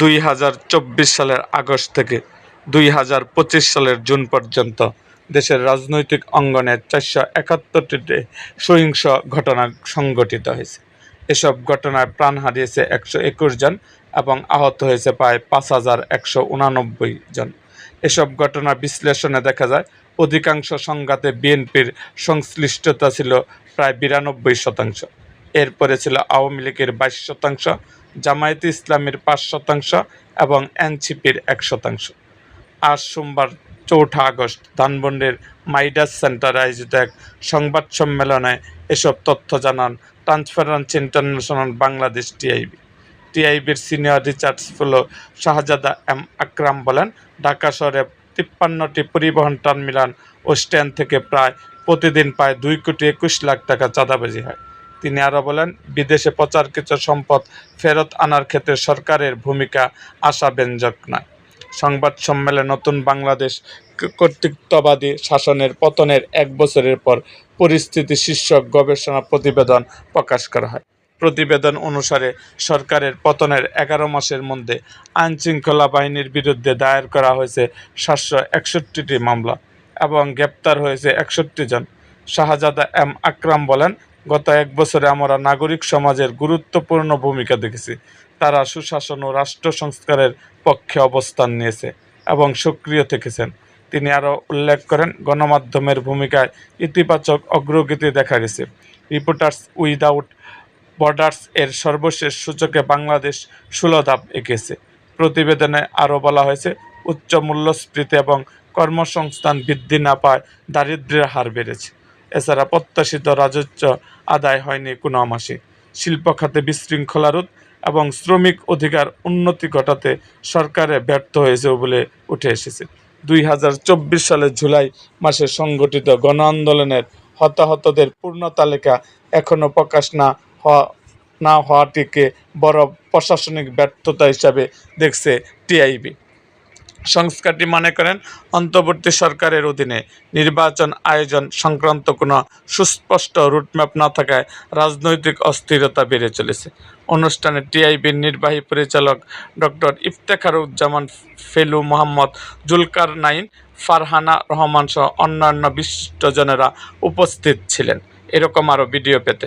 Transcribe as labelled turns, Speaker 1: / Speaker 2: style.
Speaker 1: দুই হাজার চব্বিশ সালের আগস্ট থেকে দুই হাজার পঁচিশ সালের জুন পর্যন্ত দেশের রাজনৈতিক অঙ্গনে চারশো একাত্তরটিতে সহিংস ঘটনা সংঘটিত হয়েছে। এসব ঘটনায় প্রাণ হারিয়েছে একশো একুশ জন এবং আহত হয়েছে প্রায় পাঁচ হাজার একশো উনানব্বই জন। এসব ঘটনা বিশ্লেষণে দেখা যায়, অধিকাংশ সংঘাতে বিএনপির সংশ্লিষ্টতা ছিল প্রায় বিরানব্বই শতাংশ। এরপরে ছিল আওয়ামী লীগের বাইশ শতাংশ, জামায়াতে ইসলামের পাঁচ শতাংশ এবং এনসিপির এক শতাংশ। আজ সোমবার চৌঠা আগস্ট ধানমন্ডির মাইডাস সেন্টারে আয়োজিত এক সংবাদ সম্মেলনে এসব তথ্য জানান transparency international Bangladesh TIB. টিআইবির senior research fellow Shahzada M Akram বলেন, ঢাকা শহরে তিপ্পান্নটি পরিবহন টার্মিনাল ও স্ট্যান্ড থেকে প্রায় প্রতিদিন প্রায় দুই কোটি একুশ লাখ টাকা চাঁদাবাজি হয়। তিনি আরও বলেন, বিদেশে প্রচারকৃত সম্পদ ফেরত আনার ক্ষেত্রে সরকারের ভূমিকা আশাব্যঞ্জক নয়। সংবাদ সম্মেলনে নতুন বাংলাদেশ কর্তৃত্ববাদী শাসনের পতনের এক বছরের পর পরিস্থিতি শীর্ষক গবেষণা প্রতিবেদন প্রকাশ করা হয়। প্রতিবেদন অনুসারে সরকারের পতনের এগারো মাসের মধ্যে আইনশৃঙ্খলা বাহিনীর বিরুদ্ধে দায়ের করা হয়েছে সাতশো একষট্টিটি মামলা এবং গ্রেপ্তার হয়েছে একষট্টি জন। শাহজাদা এম আকরাম বলেন গত এক বছরে আমরা নাগরিক সমাজের গুরুত্বপূর্ণ ভূমিকা দেখেছি। তারা সুশাসন ও রাষ্ট্র সংস্কারের পক্ষে অবস্থান নিয়েছে এবং সক্রিয় থেকেছেন। তিনি আরও উল্লেখ করেন, গণমাধ্যমের ভূমিকায় ইতিবাচক অগ্রগতি দেখা গেছে। রিপোর্টার্স উইদাউট বর্ডার্স এর সর্বশেষ সূচকে বাংলাদেশ ষোলো ধাপ এঁকেছে প্রতিবেদনে আরও বলা হয়েছে, উচ্চ মূল্যস্ফীতি এবং কর্মসংস্থান বৃদ্ধি না পায়, দারিদ্র্যের হার বেড়েছে। এছাড়া প্রত্যাশিত রাজস্ব আদায় হয়নি কোনো মাসে শিল্প খাতে বিশৃঙ্খলা রোধ এবং শ্রমিক অধিকার উন্নতি ঘটাতে সরকারে ব্যর্থ হয়েছে বলে উঠে এসেছে। দুই হাজার চব্বিশ সালের জুলাই মাসে সংগঠিত গণ আন্দোলনের হতাহতদের পূর্ণ তালিকা এখনও প্রকাশ না হওয়া না হওয়াটিকে বড় প্রশাসনিক ব্যর্থতা হিসাবে দেখছে টিআইবি। সংস্কারটি মনে করেন অন্তর্বর্তী সরকারের অধীনে। নির্বাচন আয়োজন সংক্রান্ত কোনো সুস্পষ্ট রুটম্যাপ না থাকায় রাজনৈতিক অস্থিরতা বেড়ে চলেছে। অনুষ্ঠানে টিআইবির নির্বাহী পরিচালক doctor Iftekharuzzaman fellow Mohammad Zulkarnain Farhana Rahman সহ অন্যান্য বিশিষ্টজনেরা উপস্থিত ছিলেন। এরকম আরও ভিডিও পেতে